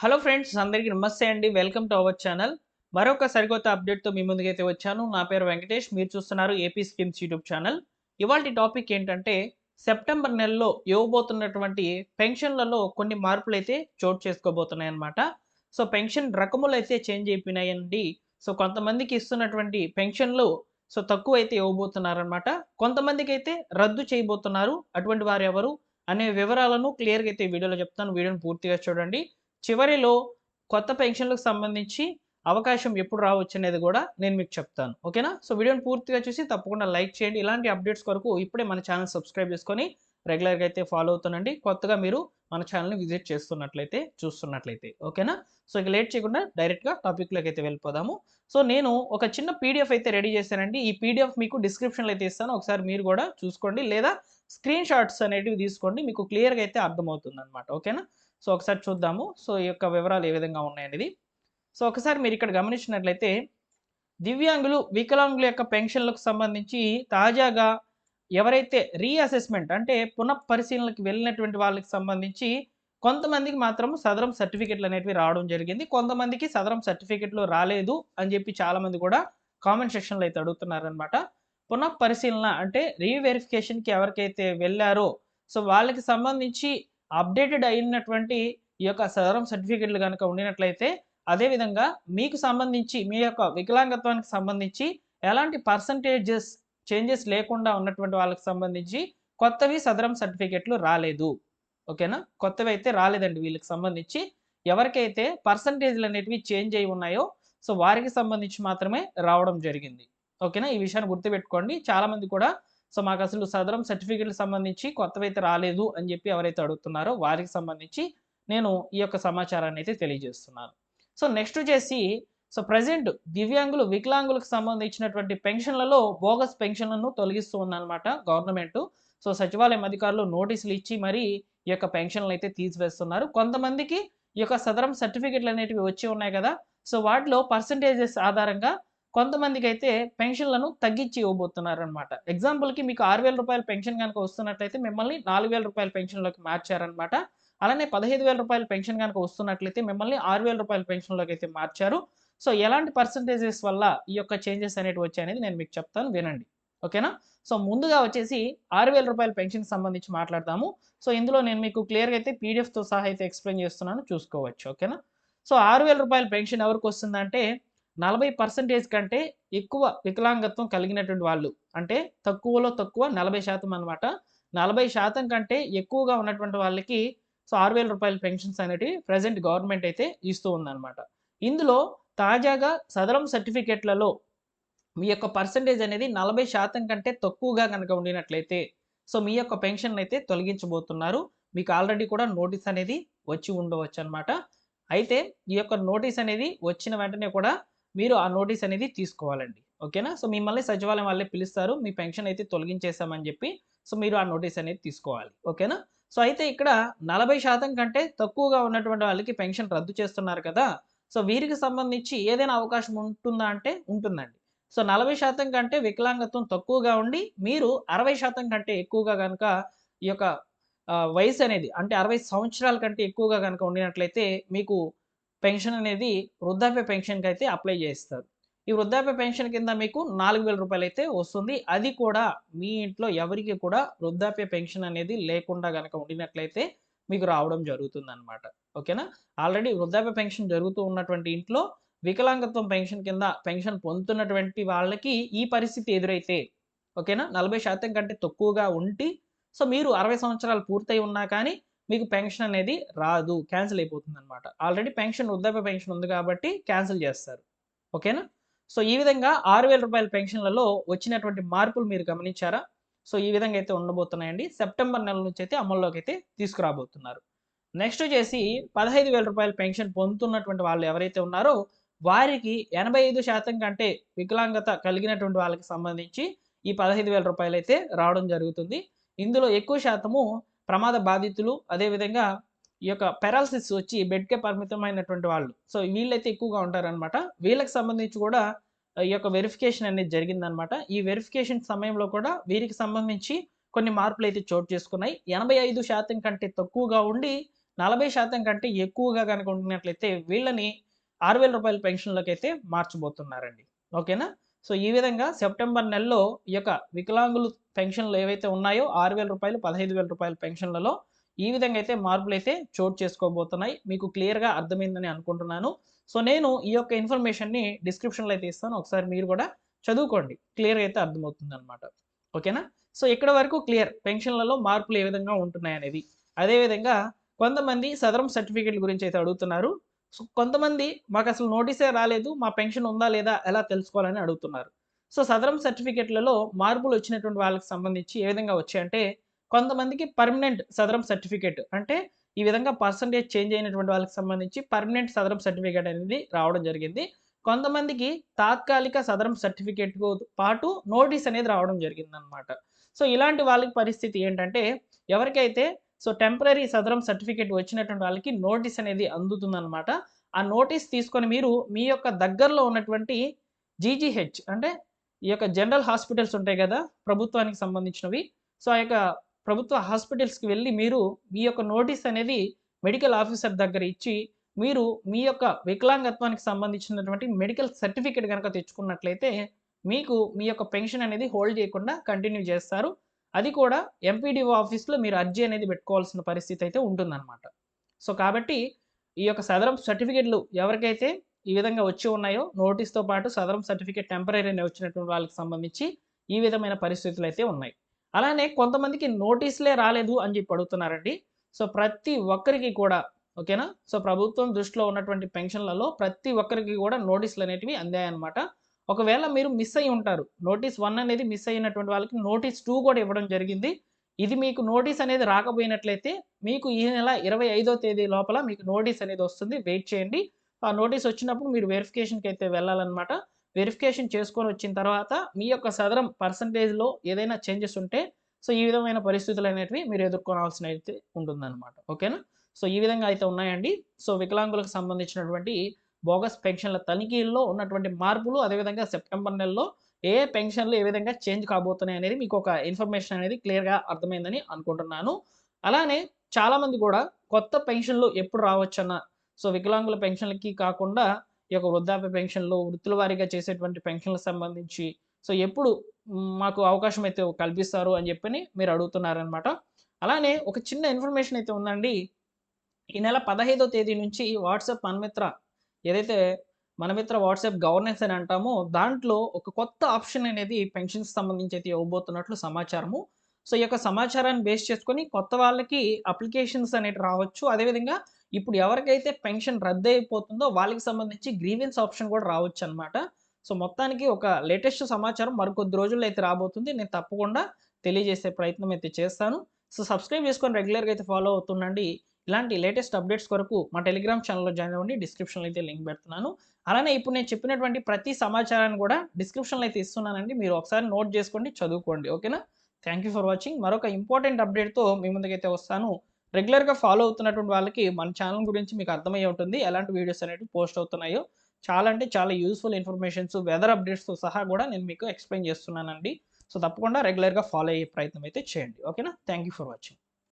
Hello friends అందరికీ నమస్తే అండి. Welcome to our channel. మరొక సరికొత్త అప్డేట్తో మీ ముందుకైతే వచ్చాను. నా పేరు వెంకటేష్. మీరు చూస్తున్నారు ఏపీ స్కీమ్స్ యూట్యూబ్ ఛానల్. ఇవాళ టాపిక్ ఏంటంటే సెప్టెంబర్ నెలలో ఇవ్వబోతున్నటువంటి పెన్షన్లలో కొన్ని మార్పులు అయితే చోటు చేసుకోబోతున్నాయి అన్నమాట సో పెన్షన్ రకములు అయితే చేంజ్ అయిపోయినాయండి. సో కొంతమందికి ఇస్తున్నటువంటి పెన్షన్లు సో తక్కువ అయితే ఇవ్వబోతున్నారనమాట కొంతమందికి అయితే రద్దు చేయబోతున్నారు. అటువంటి వారు ఎవరు? అనే వివరాలను క్లియర్గా అయితే వీడియోలో చెప్తాను. వీడియోని పూర్తిగా చూడండి. చివరిలో కొత్త పెన్షన్లకు సంబంధించి అవకాశం ఎప్పుడు రావచ్చు అనేది కూడా నేను మీకు చెప్తాను. ఓకేనా? సో వీడియోని పూర్తిగా చూసి తప్పకుండా లైక్ చేయండి. ఇలాంటి అప్డేట్స్ కొరకు ఇప్పుడే మన ఛానల్ సబ్స్క్రైబ్ చేసుకొని రెగ్యులర్గా అయితే ఫాలో అవుతానండి కొత్తగా మీరు మన ఛానల్ని విజిట్ చేస్తున్నట్లయితే చూస్తున్నట్లయితే. ఓకేనా? సో ఇక లేట్ చేయకుండా డైరెక్ట్గా టాపిక్లోకి అయితే వెళ్ళిపోదాము. సో నేను ఒక చిన్న పీడిఎఫ్ అయితే రెడీ చేశానండి. ఈ పీడిఎఫ్ మీకు డిస్క్రిప్షన్లో అయితే ఇస్తాను. ఒకసారి మీరు కూడా చూసుకోండి. లేదా స్క్రీన్ షాట్స్ అనేటివి తీసుకోండి. మీకు క్లియర్గా అయితే అర్థమవుతుంది అనమాట ఓకేనా? సో ఒకసారి చూద్దాము. సో ఈ యొక్క వివరాలు ఏ విధంగా ఉన్నాయనేది. సో ఒకసారి మీరు ఇక్కడ గమనించినట్లయితే దివ్యాంగులు వికలాంగుల యొక్క పెన్షన్లకు సంబంధించి తాజాగా ఎవరైతే రీఅసెస్మెంట్ అంటే పునఃపరిశీలనకి వెళ్ళినటువంటి వాళ్ళకి సంబంధించి కొంతమందికి మాత్రం సదరం సర్టిఫికెట్లు అనేటివి రావడం జరిగింది. కొంతమందికి సదరం సర్టిఫికెట్లు రాలేదు అని చెప్పి చాలామంది కూడా కామెంట్ సెక్షన్లో అయితే అడుగుతున్నారనమాట పునఃపరిశీలన అంటే రీవెరిఫికేషన్కి ఎవరికైతే వెళ్ళారో సో వాళ్ళకి సంబంధించి అప్డేటెడ్ అయినటువంటి ఈ యొక్క సదరం సర్టిఫికెట్లు కనుక ఉండినట్లయితే అదేవిధంగా మీకు సంబంధించి మీ యొక్క వికలాంగత్వానికి సంబంధించి ఎలాంటి పర్సంటేజెస్ చేంజెస్ లేకుండా ఉన్నటువంటి వాళ్ళకి సంబంధించి కొత్తవి సదరం సర్టిఫికెట్లు రాలేదు. ఓకేనా? కొత్తవి అయితే రాలేదండి వీళ్ళకి సంబంధించి. ఎవరికైతే పర్సంటేజ్లు అనేటివి చేంజ్ అయి ఉన్నాయో సో వారికి సంబంధించి మాత్రమే రావడం జరిగింది. ఓకేనా? ఈ విషయాన్ని గుర్తుపెట్టుకోండి. చాలామంది కూడా సో మాకు అసలు సదరం సర్టిఫికెట్కి సంబంధించి కొత్తవి అయితే రాలేదు అని చెప్పి ఎవరైతే అడుగుతున్నారో వారికి సంబంధించి నేను ఈ యొక్క సమాచారాన్ని అయితే తెలియజేస్తున్నాను. సో నెక్స్ట్ వచ్చేసి సో ప్రజెంట్ దివ్యాంగులు వికలాంగులకు సంబంధించినటువంటి పెన్షన్లలో బోగస్ పెన్షన్లను తొలగిస్తూ ఉందన్నమాట గవర్నమెంట్. సో సచివాలయం అధికారులు నోటీసులు ఇచ్చి మరి ఈ యొక్క పెన్షన్లు అయితే తీసివేస్తున్నారు. కొంతమందికి ఈ యొక్క సదరం సర్టిఫికెట్లు అనేటివి వచ్చి ఉన్నాయి కదా సో వాటిలో పర్సంటేజెస్ ఆధారంగా కొంతమందికి అయితే పెన్షన్లను తగ్గించి ఇవ్వబోతున్నారనమాట ఎగ్జాంపుల్కి మీకు ఆరు వేల రూపాయల పెన్షన్ కనుక వస్తున్నట్లయితే మిమ్మల్ని నాలుగు వేల రూపాయల పెన్షన్లోకి మార్చారనమాట అలానే పదహైదు వేల రూపాయల పెన్షన్ కనుక వస్తున్నట్లయితే మిమ్మల్ని ఆరు వేల రూపాయల పెన్షన్లోకి అయితే మార్చారు. సో ఎలాంటి పర్సంటేజెస్ వల్ల ఈ యొక్క చేంజెస్ అనేవి వచ్చాయనేది నేను మీకు చెప్తాను వినండి. ఓకేనా? సో ముందుగా వచ్చేసి ఆరు వేల రూపాయల పెన్షన్కి సంబంధించి మాట్లాడదాము. సో ఇందులో నేను మీకు క్లియర్గా అయితే పీడిఎఫ్తో సహా అయితే ఎక్స్ప్లెయిన్ చేస్తున్నాను చూసుకోవచ్చు. ఓకేనా? సో ఆరు వేల రూపాయల పెన్షన్ ఎవరికి వస్తుందంటే నలభై పర్సెంటేజ్ కంటే ఎక్కువ వికలాంగత్వం కలిగినటువంటి వాళ్ళు. అంటే తక్కువలో తక్కువ నలభై శాతం అనమాట నలభై శాతం కంటే ఎక్కువగా ఉన్నటువంటి వాళ్ళకి సో ఆరు వేల రూపాయల పెన్షన్స్ అనేటివి ప్రజెంట్ గవర్నమెంట్ అయితే ఇస్తూ ఉందన్నమాట. ఇందులో తాజాగా సదరం సర్టిఫికెట్లలో మీ యొక్క పర్సంటేజ్ అనేది నలభై శాతం కంటే తక్కువగా కనుక ఉండినట్లయితే సో మీ యొక్క పెన్షన్ అయితే తొలగించబోతున్నారు. మీకు ఆల్రెడీ కూడా నోటీస్ అనేది వచ్చి ఉండవచ్చు అనమాట అయితే ఈ యొక్క నోటీస్ అనేది వచ్చిన వెంటనే కూడా మీరు ఆ నోటీస్ అనేది తీసుకోవాలండి. ఓకేనా? సో మిమ్మల్ని సచివాలయం వాళ్ళే పిలుస్తారు. మీ పెన్షన్ అయితే తొలగించేసామని చెప్పి సో మీరు ఆ నోటీస్ అనేది తీసుకోవాలి. ఓకేనా? సో అయితే ఇక్కడ నలభై శాతం కంటే తక్కువగా ఉన్నటువంటి వాళ్ళకి పెన్షన్ రద్దు చేస్తున్నారు కదా? సో వీరికి సంబంధించి ఏదైనా అవకాశం ఉంటుందా అంటే ఉంటుందండి. సో నలభై శాతం కంటే వికలాంగత్వం తక్కువగా ఉండి మీరు అరవై శాతం కంటే ఎక్కువగా కనుక ఈ యొక్క వయసు అనేది అంటే అరవై సంవత్సరాల కంటే ఎక్కువగా కనుక ఉండినట్లయితే మీకు పెన్షన్ అనేది వృద్ధాప్య పెన్షన్కి అయితే అప్లై చేస్తారు ఈ వృద్ధాప్య పెన్షన్ కింద మీకు నాలుగు వేల రూపాయలు అయితే వస్తుంది. అది కూడా మీ ఇంట్లో ఎవరికి కూడా వృద్ధాప్య పెన్షన్ అనేది లేకుండా కనుక ఉండినట్లయితే మీకు రావడం జరుగుతుంది అనమాట ఓకేనా? ఆల్రెడీ వృద్ధాప్య పెన్షన్ జరుగుతూ ఉన్నటువంటి ఇంట్లో వికలాంగత్వం పెన్షన్ కింద పెన్షన్ పొందుతున్నటువంటి వాళ్ళకి ఈ పరిస్థితి ఎదురైతే ఓకేనా? నలభై శాతం కంటే తక్కువగా ఉండి సో మీరు అరవై సంవత్సరాలు పూర్తయి ఉన్నా కానీ మీకు పెన్షన్ అనేది రాదు క్యాన్సిల్ అయిపోతుంది అనమాట ఆల్రెడీ పెన్షన్ వృద్ధాప్య పెన్షన్ ఉంది కాబట్టి క్యాన్సిల్ చేస్తారు. ఓకేనా? సో ఈ విధంగా ఆరు వేల రూపాయల పెన్షన్లలో వచ్చినటువంటి మార్పులు మీరు గమనించారా? సో ఈ విధంగా అయితే ఉండబోతున్నాయండి. సెప్టెంబర్ నెల నుంచి అయితే అమల్లోకి అయితే తీసుకురాబోతున్నారు. నెక్స్ట్ వచ్చేసి పదహైదు వేల రూపాయల పెన్షన్ పొందుతున్నటువంటి వాళ్ళు ఎవరైతే ఉన్నారో వారికి ఎనభై ఐదు శాతం కంటే వికలాంగత కలిగినటువంటి వాళ్ళకి సంబంధించి ఈ పదహైదు వేల రూపాయలు అయితే రావడం జరుగుతుంది. ఇందులో ఎక్కువ శాతము ప్రమాద బాధితులు అదేవిధంగా ఈ యొక్క పెరాలసిస్ వచ్చి బెడ్కే పరిమితమైనటువంటి వాళ్ళు. సో వీళ్ళైతే ఎక్కువగా ఉంటారనమాట వీళ్ళకి సంబంధించి కూడా ఈ యొక్క వెరిఫికేషన్ అనేది జరిగిందనమాట ఈ వెరిఫికేషన్ సమయంలో కూడా వీరికి సంబంధించి కొన్ని మార్పులు అయితే చోటు చేసుకున్నాయి. ఎనభై ఐదు శాతం కంటే తక్కువగా ఉండి నలభై శాతం కంటే ఎక్కువగా కనుక ఉంటున్నట్లయితే వీళ్ళని ఆరు వేల రూపాయల పెన్షన్లోకి అయితే మార్చబోతున్నారండి. ఓకేనా? సో ఈ విధంగా సెప్టెంబర్ నెలలో ఈ యొక్క వికలాంగులు పెన్షన్లు ఏవైతే ఉన్నాయో ఆరు వేల రూపాయలు పదహైదు వేల రూపాయల పెన్షన్లలో ఈ విధంగా అయితే మార్పులు అయితే చోటు చేసుకోబోతున్నాయి. మీకు క్లియర్గా అర్థమైందని అనుకుంటున్నాను. సో నేను ఈ యొక్క ఇన్ఫర్మేషన్ని డిస్క్రిప్షన్లో అయితే ఇస్తాను. ఒకసారి మీరు కూడా చదువుకోండి. క్లియర్గా అయితే అర్థమవుతుంది అనమాట ఓకేనా? సో ఇక్కడ వరకు క్లియర్ పెన్షన్లలో మార్పులు ఏ విధంగా ఉంటున్నాయి అనేది అదేవిధంగా కొంతమంది సదరం సర్టిఫికేట్ గురించి అయితే అడుగుతున్నారు. సో కొంతమంది మాకు అసలు నోటీసే రాలేదు మా పెన్షన్ ఉందా లేదా ఎలా తెలుసుకోవాలని అడుగుతున్నారు. సో సదరం సర్టిఫికెట్లలో మార్పులు వచ్చినటువంటి వాళ్ళకి సంబంధించి ఏ విధంగా వచ్చాయంటే కొంతమందికి పర్మనెంట్ సదరం సర్టిఫికేట్ అంటే ఈ విధంగా పర్సంటేజ్ చేంజ్ అయినటువంటి వాళ్ళకి సంబంధించి పర్మనెంట్ సదరం సర్టిఫికేట్ అనేది రావడం జరిగింది. కొంతమందికి తాత్కాలిక సదరం సర్టిఫికేట్ పాటు నోటీస్ అనేది రావడం జరిగింది అనమాట సో ఇలాంటి వాళ్ళకి పరిస్థితి ఏంటంటే ఎవరికైతే సో టెంపరీ సదరం సర్టిఫికేట్ వచ్చినటువంటి వాళ్ళకి నోటీస్ అనేది అందుతుందన్నమాట. ఆ నోటీస్ తీసుకొని మీరు మీ యొక్క దగ్గరలో ఉన్నటువంటి జీజీహెచ్ అంటే ఈ యొక్క జనరల్ హాస్పిటల్స్ ఉంటాయి కదా ప్రభుత్వానికి సంబంధించినవి. సో ఆ యొక్క ప్రభుత్వ హాస్పిటల్స్కి వెళ్ళి మీరు మీ యొక్క నోటీస్ అనేది మెడికల్ ఆఫీసర్ దగ్గర ఇచ్చి మీరు మీ యొక్క వికలాంగత్వానికి సంబంధించినటువంటి మెడికల్ సర్టిఫికేట్ కనుక తెచ్చుకున్నట్లయితే మీకు మీ యొక్క పెన్షన్ అనేది హోల్డ్ చేయకుండా కంటిన్యూ చేస్తారు. అది కూడా ఎంపీడీఓ ఆఫీస్లో మీరు అర్జీ అనేది పెట్టుకోవాల్సిన పరిస్థితి అయితే ఉంటుందన్నమాట. సో కాబట్టి ఈ యొక్క సదరం సర్టిఫికేట్లు ఎవరికైతే ఈ విధంగా వచ్చి ఉన్నాయో నోటీస్తో పాటు సదరం సర్టిఫికేట్ టెంపరీ వచ్చినటువంటి వాళ్ళకి సంబంధించి ఈ విధమైన పరిస్థితులు అయితే ఉన్నాయి. అలానే కొంతమందికి నోటీసులే రాలేదు అని చెప్పి అడుగుతున్నారండి. సో ప్రతి ఒక్కరికి కూడా ఓకేనా? సో ప్రభుత్వం దృష్టిలో ఉన్నటువంటి పెన్షన్లలో ప్రతి ఒక్కరికి కూడా నోటీసులు అనేటివి అందాయన్నమాట. ఒకవేళ మీరు మిస్ అయి ఉంటారు నోటీస్ వన్ అనేది మిస్ అయినటువంటి వాళ్ళకి నోటీస్ టూ కూడా ఇవ్వడం జరిగింది. ఇది మీకు నోటీస్ అనేది రాకపోయినట్లయితే మీకు ఈ నెల ఇరవై తేదీ లోపల మీకు నోటీస్ అనేది వస్తుంది. వెయిట్ చేయండి. ఆ నోటీస్ వచ్చినప్పుడు మీరు వెరిఫికేషన్కి అయితే వెళ్ళాలన్నమాట. వెరిఫికేషన్ చేసుకొని వచ్చిన తర్వాత మీ యొక్క సదరం పర్సంటేజ్లో ఏదైనా చేంజెస్ ఉంటే సో ఈ విధమైన పరిస్థితులు అనేటివి మీరు ఎదుర్కోవాల్సిన అయితే ఉంటుందన్నమాట. ఓకేనా? సో ఈ విధంగా అయితే ఉన్నాయండి. సో వికలాంగులకు సంబంధించినటువంటి బోగస్ పెన్షన్ల తనిఖీల్లో ఉన్నటువంటి మార్పులు అదేవిధంగా సెప్టెంబర్ నెలలో ఏ పెన్షన్లు ఏ విధంగా చేంజ్ కాబోతున్నాయి అనేది మీకు ఒక ఇన్ఫర్మేషన్ అనేది క్లియర్గా అర్థమైందని అనుకుంటున్నాను. అలానే చాలామంది కూడా కొత్త పెన్షన్లు ఎప్పుడు రావచ్చన్న సో వికలాంగుల పెన్షన్లకి కాకుండా ఈ యొక్క వృద్ధాప్య పెన్షన్లు వృత్తుల వారీగా చేసేటువంటి పెన్షన్లకు సంబంధించి సో ఎప్పుడు మాకు అవకాశం అయితే కల్పిస్తారు అని చెప్పని మీరు అడుగుతున్నారనమాట అలానే ఒక చిన్న ఇన్ఫర్మేషన్ అయితే ఉందండి. ఈ నెల పదహైదో తేదీ నుంచి వాట్సాప్ మనమిత్ర ఏదైతే మనమిత్ర వాట్సాప్ గవర్నెన్స్ అని అంటామో దాంట్లో ఒక కొత్త ఆప్షన్ అనేది పెన్షన్స్ సంబంధించి అయితే ఇవ్వబోతున్నట్లు సమాచారము. సో ఈ యొక్క సమాచారాన్ని బేస్ చేసుకొని కొత్త వాళ్ళకి అప్లికేషన్స్ అనేవి రావచ్చు. అదేవిధంగా ఇప్పుడు ఎవరికైతే పెన్షన్ రద్దు అయిపోతుందో వాళ్ళకి సంబంధించి గ్రీవెన్స్ ఆప్షన్ కూడా రావచ్చు అనమాట సో మొత్తానికి ఒక లేటెస్ట్ సమాచారం మరికొద్ది రోజుల్లో అయితే రాబోతుంది. నేను తప్పకుండా తెలియజేసే ప్రయత్నం అయితే చేస్తాను. సో సబ్స్క్రైబ్ చేసుకొని రెగ్యులర్గా అయితే ఫాలో అవుతుండండి. ఇలాంటి లేటెస్ట్ అప్డేట్స్ కొరకు మా టెలిగ్రామ్ ఛానల్లో జాయిన్ అవ్వండి. డిస్క్రిప్షన్లో అయితే లింక్ పెడుతున్నాను. అలానే ఇప్పుడు నేను చెప్పినటువంటి ప్రతి సమాచారాన్ని కూడా డిస్క్రిప్షన్లో అయితే ఇస్తున్నానండి. మీరు ఒకసారి నోట్ చేసుకోండి చదువుకోండి. ఓకేనా? Thank you for watching. మరొక ఇంపార్టెంట్ అప్డేట్తో మీ ముందుకైతే వస్తాను. రెగ్యులర్గా ఫాలో అవుతున్నటువంటి వాళ్ళకి మన ఛానల్ గురించి మీకు అర్థమయ్యే ఉంటుంది. ఎలాంటి వీడియోస్ అనేవి పోస్ట్ అవుతున్నాయో చాలా అంటే చాలా యూస్ఫుల్ ఇన్ఫర్మేషన్స్ వెదర్ అప్డేట్స్తో సహా కూడా నేను మీకు ఎక్స్ప్లెయిన్ చేస్తున్నానండి. సో తప్పకుండా రెగ్యులర్గా ఫాలో అయ్యే ప్రయత్నం అయితే చేయండి. ఓకేనా? Thank you for watching